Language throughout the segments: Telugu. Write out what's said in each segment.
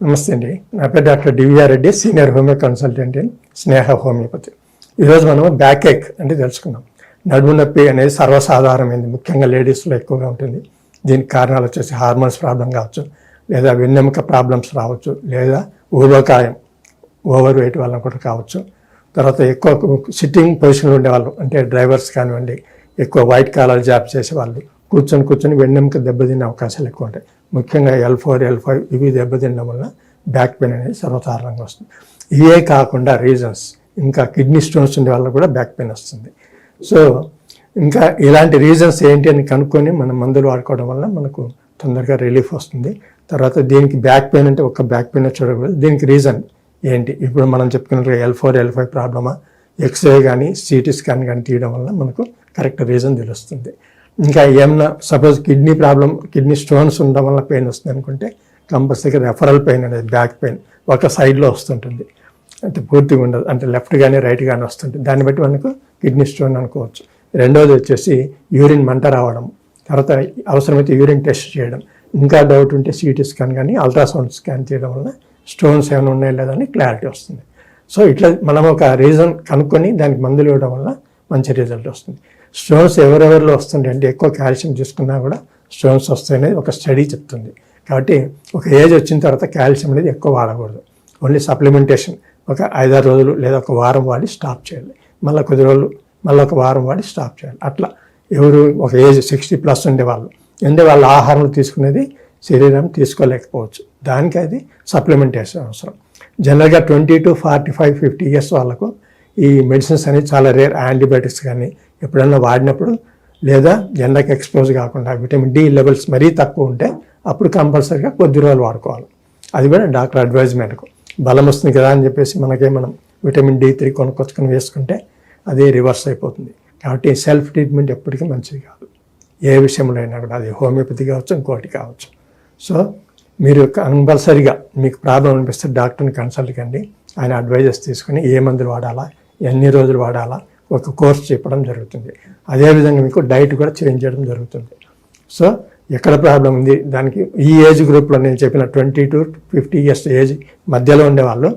నమస్తే అండి. నా పేరు doctor DVR Reddy senior homeo consultant in Sneha homeopathy. ఈరోజు మనం బ్యాక్ ఏక్ అంటే తెలుసుకుందాం. నడుము నొప్పి అనేది సర్వసాధారణమైంది ముఖ్యంగా లేడీస్లో ఎక్కువగా ఉంటుంది. దీనికి కారణాలు వచ్చేసి హార్మోన్స్ ప్రాబ్లం కావచ్చు లేదా వెన్నెముక ప్రాబ్లమ్స్ రావచ్చు లేదా ఊబకాయం ఓవర్ వెయిట్ వల్ల కూడా కావచ్చు. తర్వాత ఎక్కువ సిట్టింగ్ పొజిషన్లో ఉండేవాళ్ళు అంటే డ్రైవర్స్ కానివ్వండి ఎక్కువ వైట్ కాలర్ జాబ్ చేసేవాళ్ళు కూర్చొని కూర్చొని వెన్నెముక దెబ్బతినే అవకాశాలు ఎక్కువ ఉంటాయి. ముఖ్యంగా ఎల్ ఫోర్ ఎల్ ఫైవ్ ఇవి దెబ్బతినడం వల్ల బ్యాక్ పెయిన్ అనేది సర్వసాధారణంగా వస్తుంది. ఇవే కాకుండా రీజన్స్ ఇంకా కిడ్నీ స్టోన్స్ ఉండే వాళ్ళకు కూడా బ్యాక్ పెయిన్ వస్తుంది. సో ఇంకా ఇలాంటి రీజన్స్ ఏంటి అని కనుక్కొని మనం మందులు వాడుకోవడం వల్ల మనకు తొందరగా రిలీఫ్ వస్తుంది. తర్వాత దీనికి బ్యాక్ పెయిన్ అంటే ఒక బ్యాక్ పెయిన్ చూడకూడదు. దీనికి రీజన్ ఏంటి? ఇప్పుడు మనం చెప్పుకున్నట్టుగా ఎల్ ఫోర్ ఎల్ ఫైవ్ ప్రాబ్లమా? ఎక్స్రే కానీ సిటీ స్కాన్ కానీ తీయడం వల్ల మనకు కరెక్ట్ రీజన్ తెలుస్తుంది. ఇంకా ఏమన్నా suppose kidney problem kidney stones ఉండడం వల్ల పెయిన్ వస్తుంది అనుకుంటే కంపల్సరీగా రెఫరల్ పెయిన్ అనేది బ్యాక్ పెయిన్ ఒక సైడ్లో వస్తుంటుంది. అంటే పూర్తిగా ఉండదు. అంటే లెఫ్ట్ కానీ రైట్ కానీ వస్తుంటుంది. దాన్ని బట్టి మనకు కిడ్నీ స్టోన్ అనుకోవచ్చు. రెండోది వచ్చేసి యూరిన్ మంట రావడం. తర్వాత అవసరమైతే యూరిన్ టెస్ట్ చేయడం. ఇంకా డౌట్ ఉంటే సిటీ స్కాన్ కానీ అల్ట్రాసౌండ్ స్కాన్ చేయడం వల్ల స్టోన్స్ ఏమైనా ఉన్నాయో లేదని క్లారిటీ వస్తుంది. సో ఇట్లా మనం ఒక రీజన్ కనుక్కొని దానికి మందులు ఇవ్వడం వల్ల మంచి రిజల్ట్ వస్తుంది. స్టోన్స్ ఎవరెవరిలో వస్తుంటాయి అంటే ఎక్కువ కాల్షియం తీసుకున్నా కూడా స్టోన్స్ వస్తాయనేది ఒక స్టడీ చెప్తుంది. కాబట్టి ఒక ఏజ్ వచ్చిన తర్వాత కాల్షియం అనేది ఎక్కువ వాడకూడదు. ఓన్లీ సప్లిమెంటేషన్ ఒక ఐదారు రోజులు లేదా ఒక వారం వాడి స్టాప్ చేయాలి. మళ్ళీ కొద్ది రోజులు మళ్ళీ ఒక వారం వాడి స్టాప్ చేయాలి. అట్లా ఎవరు ఒక ఏజ్ సిక్స్టీ ప్లస్ ఉండేవాళ్ళు ఎందుకంటే వాళ్ళ ఆహారం తీసుకునేది శరీరం తీసుకోలేకపోవచ్చు. దానికి అది సప్లిమెంటేషన్ అవసరం. జనరల్గా twenty to forty five fifty years వాళ్ళకు ఈ మెడిసిన్స్ అనేవి చాలా రేర్ యాంటీబయాటిక్స్ కానీ ఎప్పుడైనా వాడినప్పుడు లేదా ఎండకు ఎక్స్పోజ్ కాకుండా విటమిన్ డి లెవెల్స్ మరీ తక్కువ ఉంటే అప్పుడు కంపల్సరీగా కొద్ది రోజులు వాడుకోవాలి. అది కూడా డాక్టర్ అడ్వైజ్ మేరకు. బలం వస్తుంది కదా అని చెప్పేసి మనకే మనం విటమిన్ డి త్రీ కొనుక్కొచ్చుకొని వేసుకుంటే అది రివర్స్ అయిపోతుంది. కాబట్టి సెల్ఫ్ ట్రీట్మెంట్ ఎప్పటికీ మంచిది కాదు. ఏ విషయంలో అయినా కూడా అది హోమియోపతి కావచ్చు ఇంకోటి కావచ్చు. సో మీరు కంపల్సరిగా మీకు ప్రాబ్లం అనిపిస్తే డాక్టర్ని కన్సల్ట్ కండి. ఆయన అడ్వైజెస్ తీసుకుని ఏ మందులు వాడాలా ఎన్ని రోజులు వాడాలా ఒక కోర్స్ చెప్పడం జరుగుతుంది. అదేవిధంగా మీకు డైట్ కూడా చేంజ్ చేయడం జరుగుతుంది. సో ఎక్కడ ప్రాబ్లం ఉంది? దానికి ఈ ఏజ్ గ్రూప్లో నేను చెప్పిన twenty to fifty years age మధ్యలో ఉండే వాళ్ళు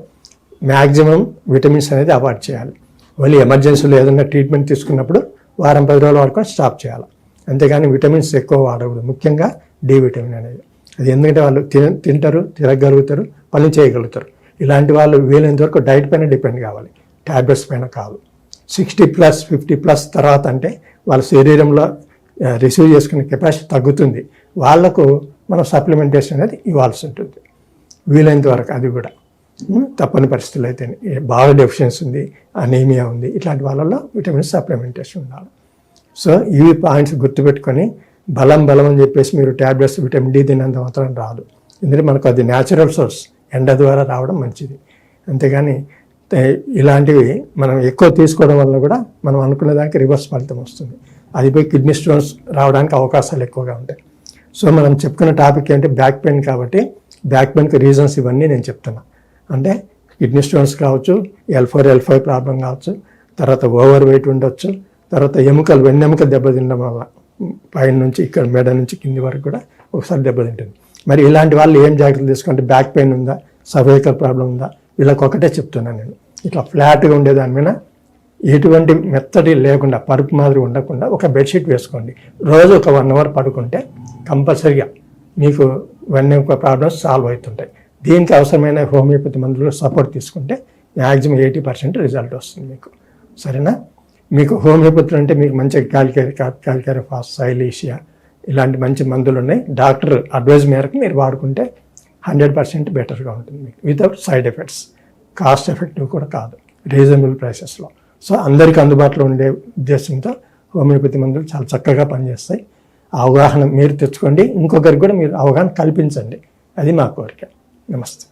మ్యాక్సిమం విటమిన్స్ అనేది అవాయిడ్ చేయాలి. ఓన్లీ ఎమర్జెన్సీలో ఏదైనా ట్రీట్మెంట్ తీసుకున్నప్పుడు వారం పది రోజుల వరకు స్టాప్ చేయాలి. అంతేగాని విటమిన్స్ ఎక్కువ వాడకూడదు. ముఖ్యంగా డి విటమిన్ అనేది. అది ఎందుకంటే వాళ్ళు తిన తింటారు తిరగగలుగుతారు పనులు చేయగలుగుతారు. ఇలాంటి వాళ్ళు వీలైనంత వరకు డైట్ పైన డిపెండ్ కావాలి. ట్యాబ్లెట్స్ పైన కాదు. సిక్స్టీ ప్లస్ ఫిఫ్టీ ప్లస్ తర్వాత అంటే వాళ్ళ శరీరంలో రిసీవ్ చేసుకునే కెపాసిటీ తగ్గుతుంది. వాళ్ళకు మనం సప్లిమెంటేషన్ అనేది ఇవ్వాల్సి ఉంటుంది. వీలైనంత వరకు అది కూడా. తప్పని పరిస్థితులు అయితే బాగా డెఫిషియన్సీ ఉంది అనీమియా ఉంది ఇట్లాంటి వాళ్ళలో విటమిన్ సప్లిమెంటేషన్ ఉండాలి. సో ఇవి పాయింట్స్ గుర్తుపెట్టుకొని బలం బలం అని చెప్పేసి మీరు ట్యాబ్లెట్స్ విటమిన్ డి తినంత మాత్రం రాదు. ఎందుకంటే మనకు అది న్యాచురల్ సోర్స్ ఎండ ద్వారా రావడం మంచిది. అంతేగాని ఇలాంటివి మనం ఎక్కువ తీసుకోవడం వల్ల కూడా మనం అనుకున్న దానికి రివర్స్ ఫలితం వస్తుంది. అది పోయి కిడ్నీ స్టోన్స్ రావడానికి అవకాశాలు ఎక్కువగా ఉంటాయి. సో మనం చెప్పుకున్న టాపిక్ ఏంటి? బ్యాక్ పెయిన్ కాబట్టి బ్యాక్ పెయిన్కి రీజన్స్ ఇవన్నీ నేను చెప్తున్నా. అంటే కిడ్నీ స్టోన్స్ కావచ్చు L four L five problem కావచ్చు తర్వాత ఓవర్ వెయిట్ ఉండొచ్చు తర్వాత ఎముకలు వెన్నెముకలు దెబ్బతినడం వల్ల పైన నుంచి ఇక్కడ మెడ నుంచి కింది వరకు కూడా ఒకసారి దెబ్బతింటుంది. మరి ఇలాంటి వాళ్ళు ఏం జాగ్రత్తలు తీసుకుంటే బ్యాక్ పెయిన్ ఉందా సర్వైకల్ ప్రాబ్లం ఉందా? వీళ్ళకి ఒకటే చెప్తున్నాను నేను. ఇట్లా ఫ్లాట్గా ఉండే దాని మీద ఎటువంటి మెత్తడి లేకుండా పరుపు మాదిరి ఉండకుండా ఒక బెడ్షీట్ వేసుకోండి. రోజు ఒక వన్ అవర్ పడుకుంటే కంపల్సరిగా మీకు వెన్న ప్రాబ్లమ్స్ సాల్వ్ అవుతుంటాయి. దీనికి అవసరమైన హోమియోపతి మందులు సపోర్ట్ తీసుకుంటే మ్యాక్సిమం ఎయిటీ పర్సెంట్ రిజల్ట్ వస్తుంది మీకు. సరేనా? మీకు హోమియోపతులు అంటే మీకు మంచిగా క్యాల్కేరి క్యాల్కేరి ఫాస్ సైలీషియా ఇలాంటి మంచి మందులు ఉన్నాయి. డాక్టర్ అడ్వైజ్ మేరకు మీరు వాడుకుంటే హండ్రెడ్ పర్సెంట్ బెటర్గా ఉంటుంది మీకు without side effects cost effective కూడా కాదు. రీజనబుల్ ప్రైసెస్లో. సో అందరికీ అందుబాటులో ఉండే ఉద్దేశంతో హోమియోపతి మందులు చాలా చక్కగా పనిచేస్తాయి. అవగాహన మీరు తెచ్చుకోండి. ఇంకొకరికి కూడా మీరు అవగాహన కల్పించండి. అది మా కోరిక. నమస్తే.